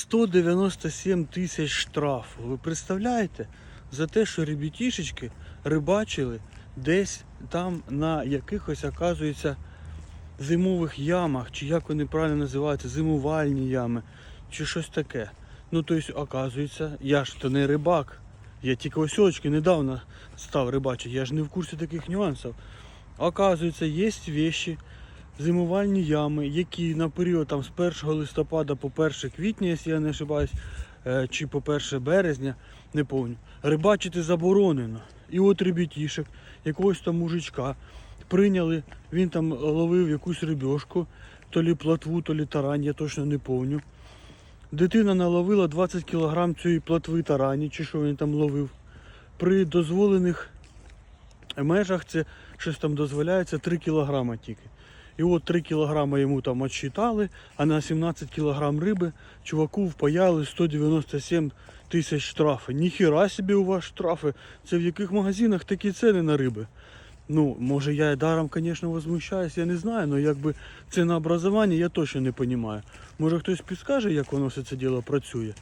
197 тисяч штрафу. Ви представляєте? За те, що ребятішечки рибачили десь там на якихось, оказується, зимових ямах, чи як вони правильно називаються, зимувальні ями, чи щось таке. Ну, тобто, оказується, я ж то не рибак. Я тільки ось очки недавно став рибачити, я ж не в курсі таких нюансів. Оказується, є вещі, зимувальні ями, які на період там, з 1 листопада по 1 квітня, якщо я не ошибаюсь, е, чи по 1 березня, не пам'ятаю, рибачити заборонено. І от ребятішек, якогось там мужичка прийняли, він там ловив якусь рибешку, то лі платву, то лі тарань, я точно не пам'ятаю. Дитина наловила 20 кг цієї платви тарані, чи що він там ловив. При дозволених межах це щось там дозволяється 3 кг тільки. І от 3 кг йому там отсчитали, а на 17 кг риби чуваку впаяли 197 тисяч штрафи. Ніхіра собі у вас штрафи. Це в яких магазинах такі ціни на риби? Ну, може я даром, звісно, возмущаюсь, я не знаю, але якби цінообразування я точно не розумію. Може хтось підскаже, як воно все це діло працює.